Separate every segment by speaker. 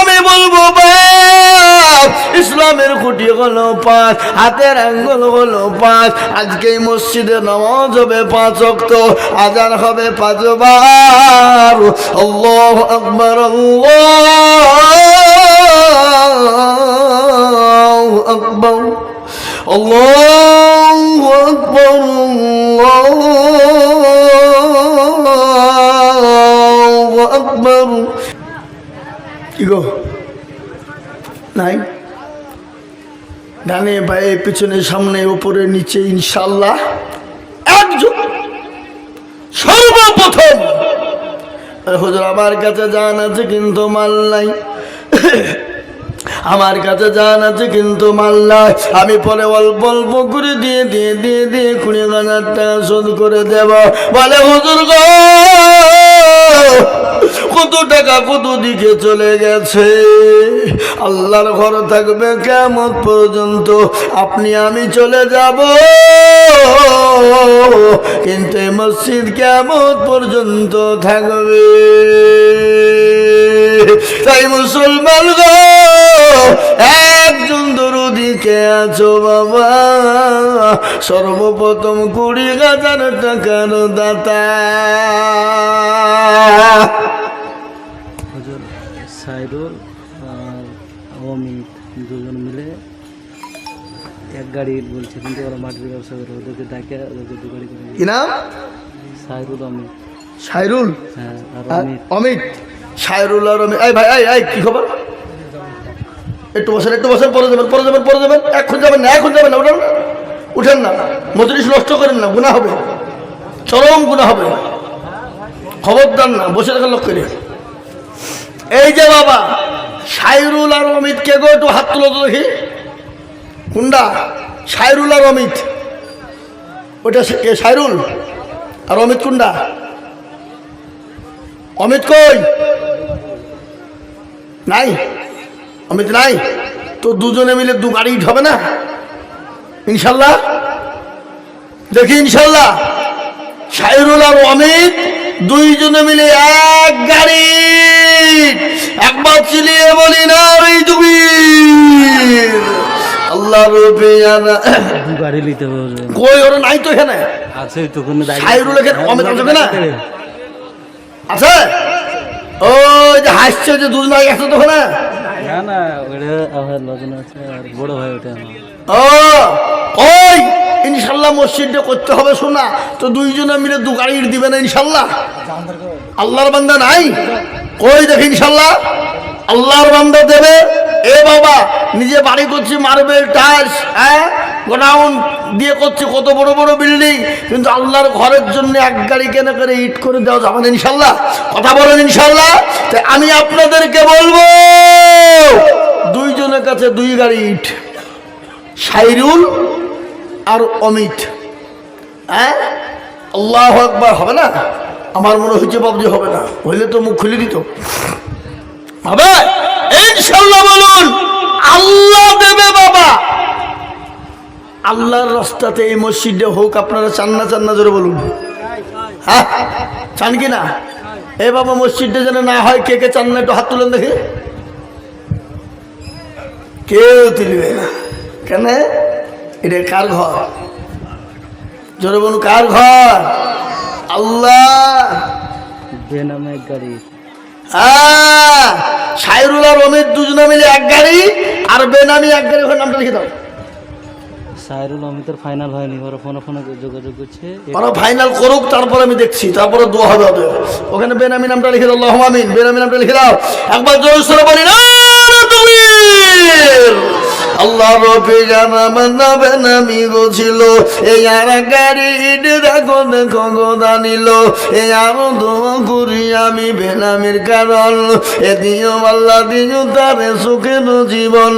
Speaker 1: আমি বলব ইসলামের খুঁটি হলো পাঁচ হাতের আঙ্গুল হলো পাঁচ আজকে মসজিদে নামাজ হবে পাঁচ অক্ত আজান হবে পাঁচবার আল্লাহ আকবর আকবর, আল্লাহ আকবর আকবর। কি গো নাই ডানে বায়ে পিছনে, সামনে উপরে নিচে ইনশাল্লাহ একজন। সর্বপ্রথম। হুজুর, আমার কাছে জান আছে, কিন্তু মাল নাই। আমার কাছে জান আছে, কিন্তু মাল নাই। আমি পরে অল্প অল্প করে দিয়ে দিয়ে দিয়ে দিয়ে কুড়ি হাজার টাকা শোধ করে দেব। বলে, হুজুর গো! কত টাকা কত দিকে চলে গেছে? আল্লাহর ঘর থাকবে কেমন পর্যন্ত? আপনি, আমি চলে যাব। কিন্তু মসজিদ কেমন পর্যন্ত থাকবে? তাই মুসলমান দরুদিকে আছো বাবা? সর্বপ্রথম কুড়ি হাজার টাকার দাতা।
Speaker 2: সাইরুল আর অমিত দুজন মিলে এক গাড়ি বলছে কিন্তু ওরা মাটির ব্যবসা করে ওদেরকে ডাকে ওদেরকে দু গাড়ি করে
Speaker 1: কি নাম?
Speaker 2: সাইরুল অমিত
Speaker 1: সাইরুল?
Speaker 2: হ্যাঁ আর অমিত।
Speaker 1: অমিত? সাইরুল আর অমিত। এই ভাই এই কি খবর? একটু বসেন একটু বসেন, পরে যাবেন পরে যাবেন পরে যাবেন। এখন যাবেন না, এখন যাবেন না, উঠেন। না উঠেন না। মজলিস নষ্ট করেন না গুণা হবে। চরম গুণা হবে। খবরদার না, বসে থাকার লোক করে। এই যে বাবা, সাইরুল আর অমিত, কে গো একটু হাত তুলো তো দেখি। কুন্ডা, সাইরুল আর অমিত। সে- কে, সাইরুল? আর অমিত কুন্ডা? অমিত কই? নাই। অমিত নাই। তো দুজনে মিলে দু গাড়ি হবে না? ইনশাল্লাহ। দেখি ইনশাল্লাহ। সাইরুল আর অমিত দুইজনে মিলে এক গাড়ি একবার চিলিয়ে বলি না ওই তুমি আল্লাহ রূপে জানা
Speaker 2: গাড়ি নিতে
Speaker 1: কই ওরা নাই তো এখানে?
Speaker 2: আছে তো কোনো
Speaker 1: সাইরুল এখানে অমিত আছে না? আছে। ওই যে হাসছে যে দুজন আগে তো ওখানে।
Speaker 2: না ওটা আমার লজন আছে আর বড় ভাই ওটা আমার
Speaker 1: ও, ওই ইনশাল্লাহ মসজিদটা করতে হবে শোনা। তো দুইজনে মিলে দু গাড়ির দিবে না ইনশাল্লাহ আল্লাহর বান্দা নাই? কই দেখ ইনশাল্লাহ আল্লাহর বান্দা দেবে। এ বাবা, নিজে বাড়ি করছি, মার্বেল টাইলস হ্যাঁ? গোডাউন দিয়ে করছি, কত বড় বড় বিল্ডিং। কিন্তু আল্লাহর ঘরের জন্য এক গাড়ি কেন করে ইট করে দেওয়া যাবে ইনশাল্লাহ। কথা বলেন ইনশাল্লাহ। তাই আমি আপনাদেরকে বলব, দুইজনের কাছে দুই গাড়ি ইট সাইরুল আর অমিত। হ্যাঁ? আল্লাহ একবার হবে না? আমার মনে হচ্ছে বাবজি হবে না। হইলে তো মুখ খুলে দিত। হবে ইনশাল্লাহ বলুন, আল্লাহ দেবে বাবা। আল্লাহর রাস্তাতে এই মসজিদে হোক, আপনারা চান না, চান জোরে বলুন। হ্যাঁ চান কি না? এ বাবা মসজিদটা যেন না হয়, কে কে চান না, একটু হাত তুলেন দেখি। কেউ তুলবে না। কেন? এটা কার ঘর? জোরে বলুন, কার ঘর? আল্লাহ।
Speaker 2: গাড়ি।
Speaker 1: হ্যাঁ সাইরুল আর অমিত দুজনে মিলে এক গাড়ি আর বেনামি এক গাড়ি ওখানে নামটা লিখে দাও।
Speaker 2: সাইরুল অমিতের ফাইনাল হয়নি ওরা ফোনে ফোনে যোগাযোগ করছে।
Speaker 1: ওরা ফাইনাল করুক তারপরে আমি দেখছি তারপরে দোয়া হবে ওদের। ওখানে বেনামি নামটা লিখে দাও আমিন বেনামি নামটা লিখে দাও। একবার জোর সরে বলি না আল্লাহ রবি জানা মান্না বেনামি গো ছিল। এই আর গাড়ি ইট দেখো দেখো গো দানিল এই আরও দোয়া করি আমি বেনামির কারণ। এ দিও আল্লাহ দিও তারে সুখের জীবন।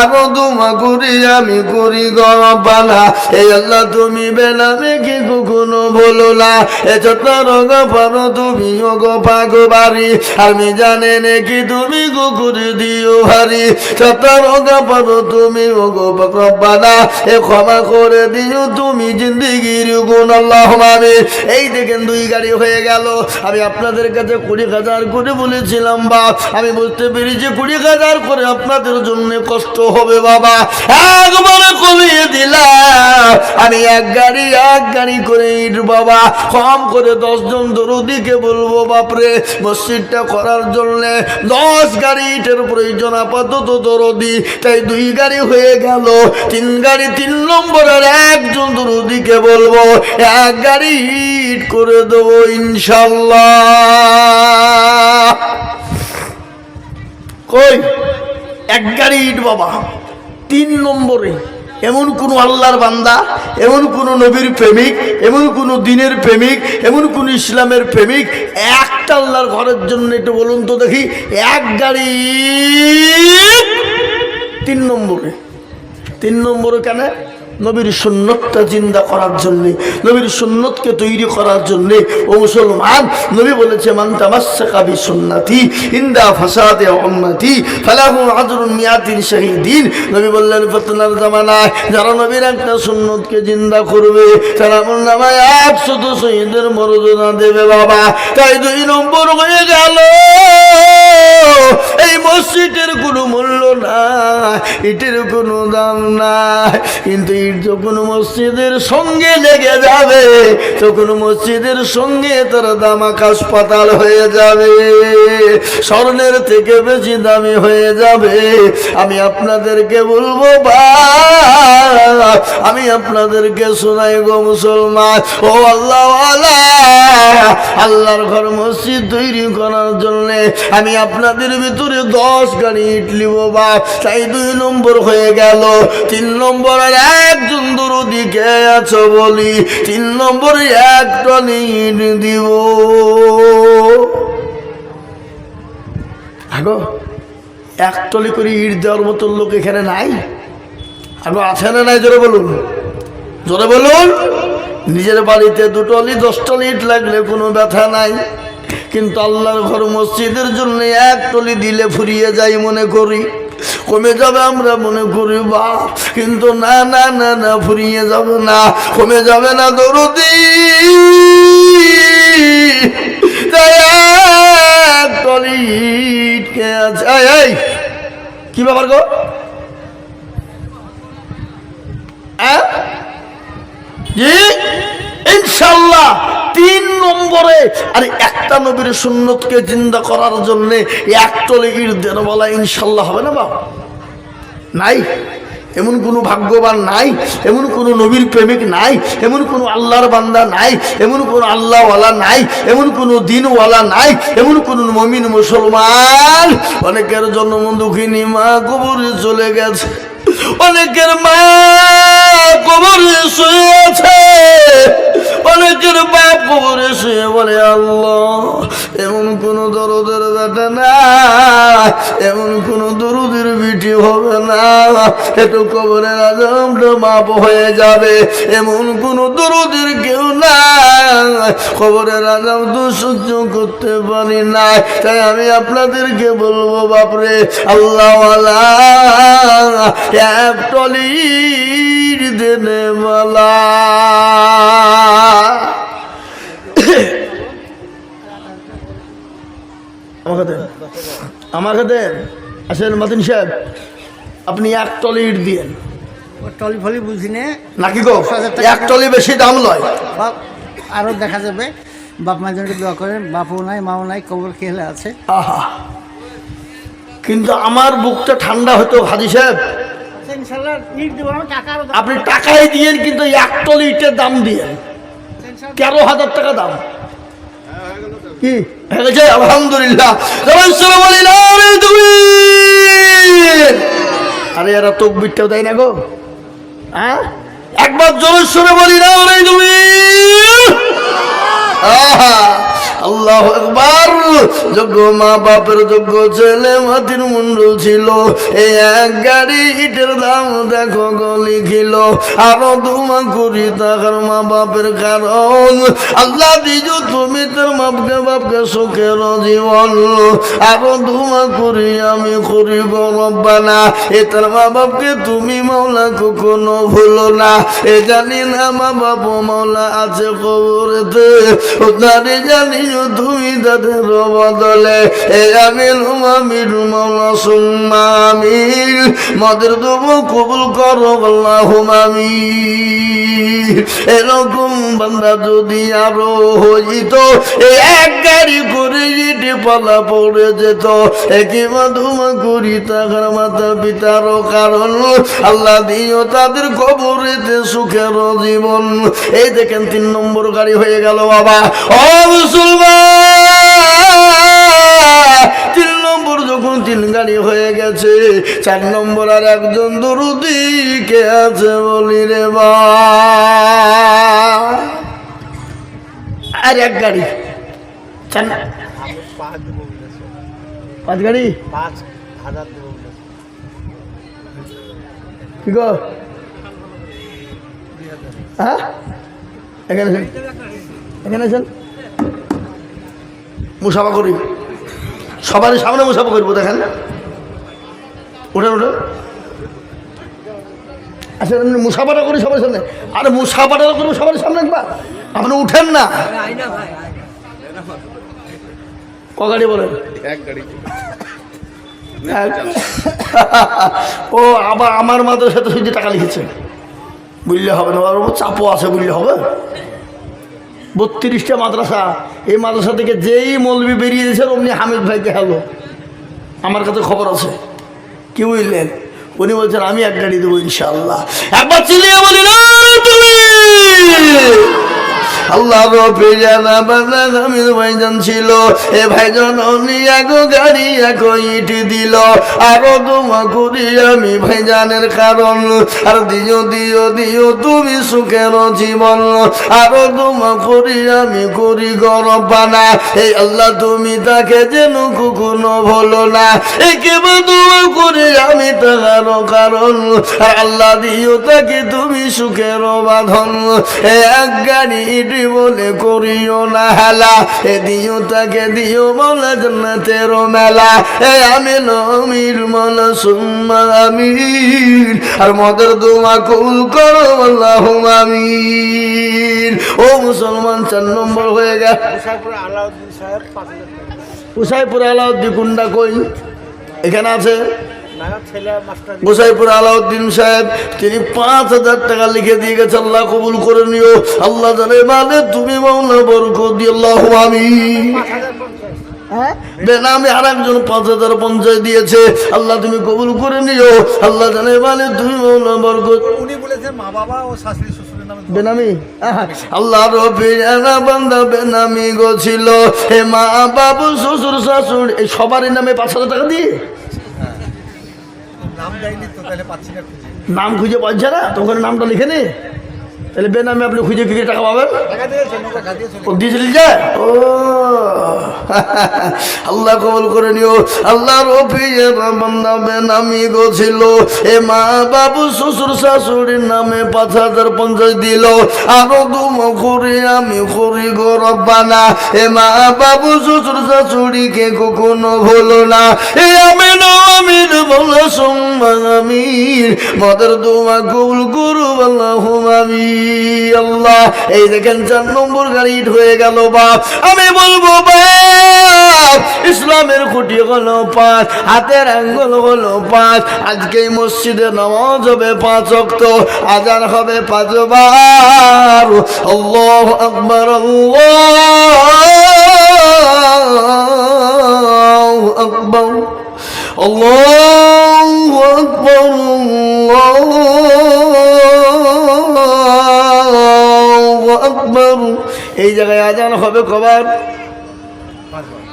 Speaker 1: আরও দোয়া করি আমি করি গবানা এই আল্লাহ তুমি বেনামে কি কখনো বলো না। এ ছোট রঙ পারো তুমি গো পাগো বাড়ি আমি জানে নাকি তুমি কুকুর দিও ভারি। ছোট রঙ পারো তুমি রব্বানা, এ ক্ষমা করে দিও, তুমি জিন্দিগির গুণ আল্লাহ আমিন। এই দেখেন দুই গাড়ি হয়ে গেল। আমি আপনাদের কাছে কুড়ি হাজার করে বলেছিলাম, বা আমি বুঝতে পেরেছি, কুড়ি হাজার করে আপনাদের জন্য কষ্ট হবে, বাবা। একবারে কমিয়ে দিলাম। আমি এক গাড়ি এক গাড়ি করে ইট, বাবা। কম করে দশজন দরদিকে বলব, বাপরে, মসজিদটা করার জন্য দশ গাড়ি ইটের প্রয়োজন, আপাতত দরদি। তাই দুই গাড়ি হয়ে গেল। তিন গাড়ি তিন নম্বরের একজন দরদিকে বলব, এক গাড়ি ইট করে দেবো ইনশাল্লাহ। কই? এক গাড়ি ইট বাবা। তিন নম্বরে। এমন কোন আল্লাহর বান্দা, এমন কোন নবীর প্রেমিক, এমন কোন দিনের প্রেমিক, এমন কোন ইসলামের প্রেমিক, একটা আল্লাহর ঘরের জন্য একটু বলুন তো দেখি, এক গাড়ি তিন নম্বরে। তিন নম্বরে কেন? নবীর সুন্নতটা জিন্দা করার জন্যে, নবীর সুন্নতকে তৈরি করার জন্যে। ও মুসলমান, নবী বলেছে, মান তামাসসাকা বি সুন্নতি ইন্দা ফাসাদে উম্মতি, ফালাহু আজরুন মিয়াতিন শাহীদিন। নবী বললেন, ফতনার জামানায় যারা নবীর একটা সুন্নতকে জিন্দা করবে, তারা আমার নামায় একশত শহীদের মর্যাদা দেবে বাবা। তাই দুই নম্বর হয়ে গেল। এই মসজিদের কোনো মূল্য নাই, ইটের কোনো দাম নাই, কিন্তু ইট যখন মসজিদের সঙ্গে লেগে যাবে, তখন মসজিদের সঙ্গে তার দাম আকাশ পাতাল হয়ে যাবে, স্বর্ণের থেকে বেশি দামি হয়ে যাবে। আমি আপনাদেরকে বলব আমি আপনাদেরকে শোনাই গো মুসলমান, ও আল্লাহ আল্লাহর ঘর মসজিদ তৈরি করার জন্য আমি আপনাদের ভিতরে দশ গাড়ি ইট লিব বা তাই দুই নম্বর হয়ে গেল। তিন নম্বরের একজন দরদি আছো বলি? তিন নম্বরে এক টন ইট দিব আগো, এক টলি করে ইট দেওয়ার মতন লোক এখানে নাই? আগো, আছে না নাই? জোরে বলুন। জোরে বলুন। নিজের বাড়িতে দুটলি দশটলি ইট লাগলে কোনো ব্যথা নাই। কিন্তু আল্লাহর ঘর মসজিদের জন্য এক টলি দিলে ফুরিয়ে যাই মনে করি। কমে যাবে আমরা মনে করি, বা, কিন্তু না না না না, ফুরিয়ে যাবে না। কমে যাবে না দরদি। কি ব্যাপার গো? হ্যাঁ? ইনশাল্লাহ। তিন নম্বরে। আর একটা নবীর সুন্নতকে জিন্দা করার জন্য এক টলে ইট দেন বলা ইনশাল্লাহ হবে না বাবা নাই। এমন কোনো ভাগ্যবান নাই, এমন কোনো নবীর প্রেমিক নাই, এমন কোনো আল্লাহর বান্দা নাই, এমন কোনো আল্লাহওয়ালা নাই, এমন কোনো দিনওয়ালা নাই, এমন কোনো মমিন মুসলমান। অনেকের জন্ম দুঃখিনী মা কবরে চলে গেছে। অনেকের মা অনেকের বাপ শুয়ে বলে, আল্লাহ, এমন কোন দরদের না, এমন কোন দরুদের বিটি হবে না। একটু কবরের হয়ে যাবে। এমন কোন দরুদের কেউ না খবরের আজাম তো সহ্য করতে পারি না তাই আমি আপনাদেরকে বলব, বাপরে আল্লাহ এক টলির দেনে মালা আমাকে দেন আমাকে দেন আসেন মাতিন সাহেব আপনি এক টলি ইট দিয়েন।
Speaker 3: টলি ফলি বুঝি নে।
Speaker 1: নাকি গো? এক টলি বেশি দাম লয়
Speaker 3: আরও দেখা যাবে। বাপ মায়ের জন্য দোয়া করেন বাপও নাই মাও নাই কবর খেলে আছে।
Speaker 1: আহা। কিন্তু আমার বুকটা ঠান্ডা হতো হাজি সাহেব। আপনি টাকাই দিয়েন কিন্তু এক টলি ইটের দাম দিয়েন। তেরো হাজার টাকা দাম। কি? হয়ে গেছে? আলহামদুলিল্লাহ। আরে এরা তকবিরটাও দেয় না গো। হ্যাঁ? একবার জোরে সরে বলি না তুমি আহা! আল্লাহ একবার যোগ্য মা বাপের যোগ্য ছেলে মাতির মুন্ডল ছিল। এই এক গাড়ি ইটের দাম দেখো গলি খিল আরও দুমা করি টাকার মা বাপের কারণ। আল্লাহ দিজ তুমি তোর বাপকে বাপকে সুখের জীবন। আরও দুমা করি আমি করি গরব্বানা এ তোর মা বাপকে তুমি মাওলা কখনো ভুলো না। এ জানি না মা বাপ মাওলা আছে কবরেতে। তারে জানি তুমি তাদের বদলে মদের দেবো কবুল করো, আল্লাহ আমিন। এরকম বান্দা যদি আরও হইত এক গাড়ি করে ইটে পালা পড়ে যেত, একই মাধুমা করি তাহার মাতা পিতারও কারণ। আল্লাহ দিও তাদের কবরেতে সুখের জীবন। এই দেখেন তিন নম্বর গাড়ি হয়ে গেল বাবা। ও মুসলমান! তিন নম্বর যখন তিন গাড়ি হয়ে গেছে, চার নম্বর আর একজন দরুদি কে আছে বলি রে বা আর এক গাড়ি। চার পাঁচ গাড়ি? কি গো? হ্যাঁ? এখানে এখানে আছেন মুসাফা করি। সবার সামনে মুসাফা করব দেখেন। ওঠেন ওঠেন আচ্ছা মুসাফাটা করি সবার সামনে। আরে মুসাফাটা করব সবার সামনে একবার। আপনি উঠেন না। ক গাড়ি বলেন। এক- ও আবার আমার মাদ্রাসাতে শুধু টাকা লিখেছে। বুঝলে হবে না ওর চাপও আছে বুঝলে হবে। বত্রিশটা মাদ্রাসা এই মাদ্রাসা থেকে যেই মৌলবি বেরিয়ে দিয়েছে অমনি হামিদ ভাইকে হ্যালো আমার কাছে খবর আছে। কি বুঝলেন? উনি বলছেন আমি এক গাড়ি দেবো ইনশাল্লাহ একবার চিলিয়ে বলি না তুমি আল্লাহ রবে জানা বাবা ভাইজান ছিল। এ ভাইজান অমনি এক গাড়ি এক ইট দিল। আরও তোমা করি আমি ভাইজানের কারণ। আর দিও দিও দিও তুমি সুখের জীবন। আরও তোমা করি আমি করি গরম বানা এই আল্লাহ তুমি তাকে যেন কখনো ভুলো না। একেবে দোয়া করে আমি তাহার কারণ। আর আল্লাহ দিও তাকে তুমি সুখের বাঁধন। এক গাড়ি ইটি বলে করিও না হেলা। এ দিও তাকে দিও বলে জন্নতের মেলা। এ আমি নমির মন সুম্মা আমির। আর মদের দোয়া কুল করো আল্লাহ আমির। ও মুসলমান চার নম্বর হয়ে গেল। উসাইপুর আলাউদ্দিন কুন্ডা কই? এখানে আছে? গোসাইপুর আলাউদ্দিন সাহেব তিনি পাঁচ হাজার টাকা লিখে দিয়ে গেছে আল্লাহ কবুল করে নিও। আল্লাহ জানে মানে তুমি মাওলা বরক দিয়ে আল্লাহ আমি হ্যাঁ? বেনামে আর একজন পাঁচ হাজার পঞ্চাশ দিয়েছে আল্লাহ তুমি কবুল করে নিও। আল্লাহ জানে মানে তুমি মাওলা বরকত।
Speaker 4: উনি বলেছেন মা বাবা ও শাশুড়ি
Speaker 1: বেনামি? আল্লাহ বান্দা বেনামি গো ছিল। হে মা বাবু শ্বশুর শাশুড়ি সবারই নামে পাঁচ হাজার টাকা দিয়ে?
Speaker 4: নাম খুঁজে
Speaker 1: পাচ্ছে না? তো ওখানে নামটা লিখে নে। তাহলে বেনামে আপনি খুঁজে খুঁজে টাকা পাবেন? যে? ও, আল্লাহ কবল করে নিও। আল্লাহ এ মা বাবু, শ্বশুর শাশুড়ির নামে পাঁচ হাজার পঞ্চাশ দিল। আরও দুম করে আমি করি গো রব্বানা। এ মা বাবু, শ্বশুর শাশুড়িকে কখনো ভুলো না। এ আমি আমির বলো সোম্মান আমির মদের দোয়া কবুল করু আল্লাহ আল্লাহ, এই দেখেন চার নম্বর গাড়ি হয়ে গেল বাপ। আমি বলব বাপ, ইসলামের খুঁটি হলো পাঁচ, হাতের আঙ্গুল হলো পাঁচ। আজকে মসজিদে নামাজ হবে পাঁচ অক্ত আজান হবে পাঁচবার আল্লাহ আকবর আল্লাহ আকবর। আল্লাহ আকবর, আল্লাহ আকবর। এই জায়গায় আজান হবে কবার?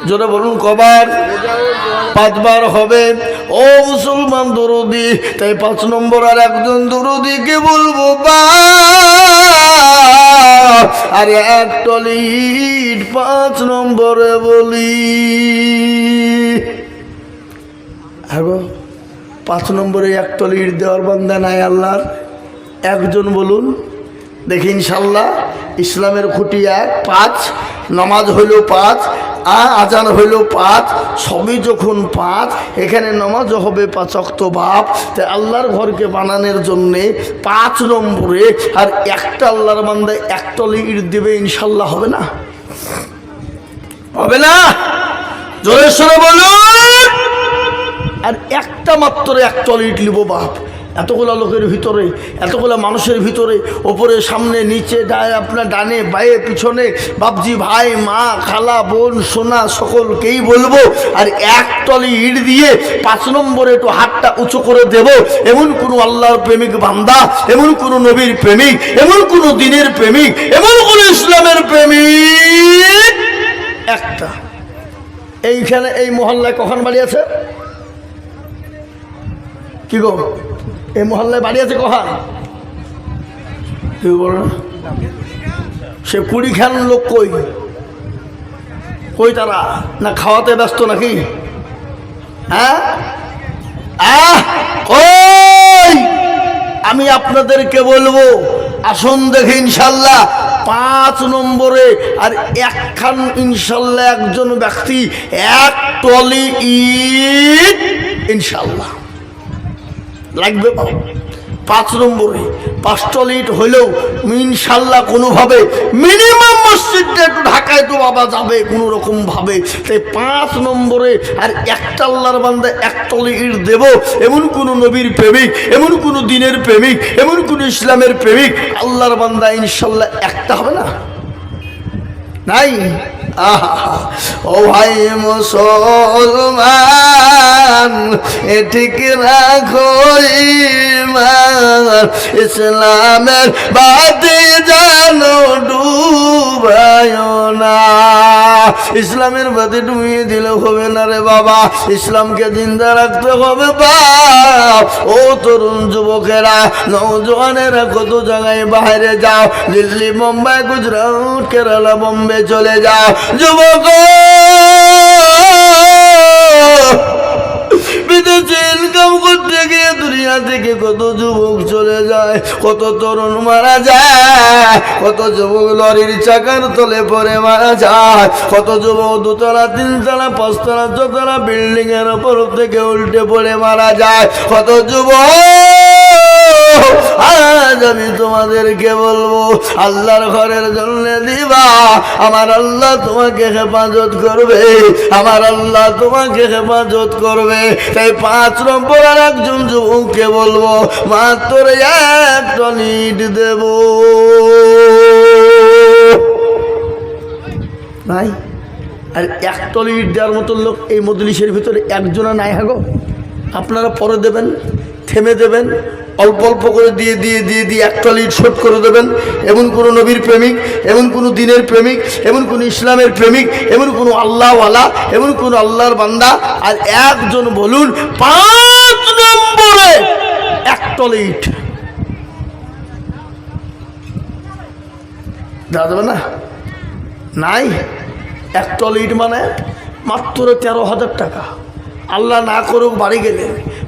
Speaker 1: জোরে বলুন, কবার? পাঁচবার হবে। ও মুসলমান দরদি, তাই পাঁচ নম্বর আর একজন দরদিকে বলব, বা। আরে একটলি পাঁচ নম্বরে বলি। পাঁচ নম্বরে একটলি ইট দেওয়ার বান্ধা নাই আল্লাহর। একজন বলুন। দেখি ইনশাল্লাহ ইসলামের খুঁটি এক পাঁচ, নামাজ হইল পাঁচ, আ, আজান হইল পাঁচ, সবই যখন পাঁচ, এখানে নামাজও হবে পাঁচ অক্ত বাপ। তাই আল্লাহর ঘরকে বানানোর জন্যে পাঁচ নম্বরে আর একটা আল্লাহর বান্দায় এক টলি ইট দেবে ইনশাল্লাহ হবে না? হবে না? জোরে বলুন। আর একটা মাত্র এক টল ইট লিব বাপ। এতগুলা লোকের ভিতরে, এতগুলা মানুষের ভিতরে, ওপরে, সামনে, নিচে ডায় আপনার ডানে, বায়ে, পিছনে, বাপজি, ভাই, মা, খালা, বোন, সোনা সকলকেই বলব, আর এক টলি ইট দিয়ে পাঁচ নম্বরে একটু হাতটা উঁচু করে দেব। এমন কোনো আল্লাহর প্রেমিক বান্দা, এমন কোনো নবীর প্রেমিক, এমন কোনো দিনের প্রেমিক, এমন কোনো ইসলামের প্রেমিক একটা। এইখানে এই মহল্লায় কখন বাড়ি আছে? কি গো? এই মহল্লায় বাড়ি আছে কখন কেউ বলো না। সে কুড়ি খান লোক কই? কই তারা? না খাওয়াতে ব্যস্ত নাকি? হ্যাঁ? আহ! আমি আপনাদেরকে বলব, আসুন দেখে ইনশাল্লাহ পাঁচ নম্বরে আর একখান ইনশাল্লাহ একজন ব্যক্তি, এক টলি ইনশাল্লাহ। লাগবে? পাঁচ নম্বরে পাঁচ টলিট হইলেও ইনশাল্লাহ কোনোভাবে মিনিমাম মসজিদটা একটু ঢাকায় তো বাবা যাবে কোনো রকম ভাবে তাই পাঁচ নম্বরে আর একটা আল্লাহর বান্দা এক টলি ইট দেব, এমন কোন নবীর প্রেমিক, এমন কোন দিনের প্রেমিক, এমন কোন ইসলামের প্রেমিক, আল্লাহর বান্দা ইনশাল্লাহ একটা হবে না? নাই? ও ভাই মুসলমান ঠিক রাখো ইসলামের বাদে জানো ডুবায় না। ইসলামের বাদে ডুবিয়ে দিলে হবে না রে বাবা। ইসলামকে জিন্দা রাখতে হবে বাপ ও তরুণ যুবকেরা নৌজওয়ানেরা কত জায়গায় বাইরে যাও। দিল্লি, মুম্বাই, গুজরাট, কেরালা, বোম্বে চলে যাও। যুবক! বিদেশে ইনকাম করতে গিয়ে দুনিয়া থেকে কত যুবক চলে যায়, কত তরুণ মারা যায়, কত যুবক লরির চাকার তলে পরে মারা যায়, কত যুবক দুতলা, তিনতলা, পাঁচতলা, চতলা বিল্ডিং এর উপর থেকে উল্টে পড়ে মারা যায়, কত যুবক আজ আমি তোমাদেরকে বলব, আল্লাহর ঘরের জন্য দিবা। আমার আল্লাহ তোমাকে হেফাজত করবে। আমার আল্লাহ তোমাকে হেফাজত করবে। তাই পাঁচ নম্বর আর একজন যুবককে বলব, মাত্র এক টনিট দেব। নাই আর এক টলি ইট দেওয়ার মতো লোক এই মজলিসের ভিতরে একজনা নাই হাগো আপনারা পরে দেবেন, থেমে দেবেন অল্প অল্প করে দিয়ে দিয়ে দিয়ে দিয়ে এক টলি ইট শোধ করে দেবেন। এমন কোনো নবীর প্রেমিক, এমন কোনো দিনের প্রেমিক, এমন কোনো ইসলামের প্রেমিক, এমন কোনো আল্লাহওয়ালা, এমন কোনো আল্লাহর বান্দা, আর একজন বলুন, পাঁচ নম্বরে এক টলি ইট দেওয়া যাবে না? নাই? এক টল ইট মানে মাত্র তেরো হাজার টাকা। আল্লাহ না করুক বাড়ি গেলে।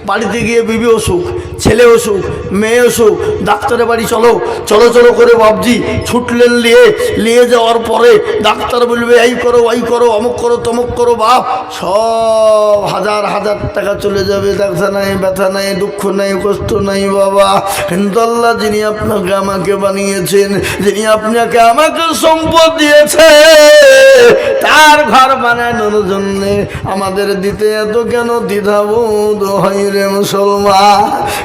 Speaker 1: বাড়িতে গিয়ে বিবি অসুখ, ছেলে অসুখ, মেয়ে অসুখ, ডাক্তারের বাড়ি চলো চলো চলো করে বাবজি ছুটলেন নিয়ে নিয়ে যাওয়ার পরে ডাক্তার বলবে, এই করো, ওই করো, অমুক করো, তমুক করো, বাপ, সব হাজার হাজার টাকা চলে যাবে, ব্যথা নাই ব্যথা নাই, দুঃখ নাই, কষ্ট নাই, বাবা। কিন্তু আল্লাহ যিনি আপনাকে, আমাকে বানিয়েছেন, যিনি আপনাকে আমাকে সম্পদ দিয়েছে, তার ঘর বানানোর জন্যে আমাদের দিতে এত কেন দ্বিধাবোধ হয় রে মুসলমান?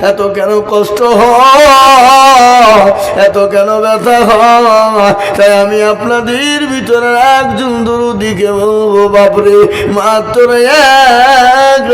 Speaker 1: এত কেন কষ্ট হয়? এত কেন ব্যথা হয়? তাই আমি আপনাদের ভিতরে একজন দুরুদিকে বলব, বাপরে, মাত্র এক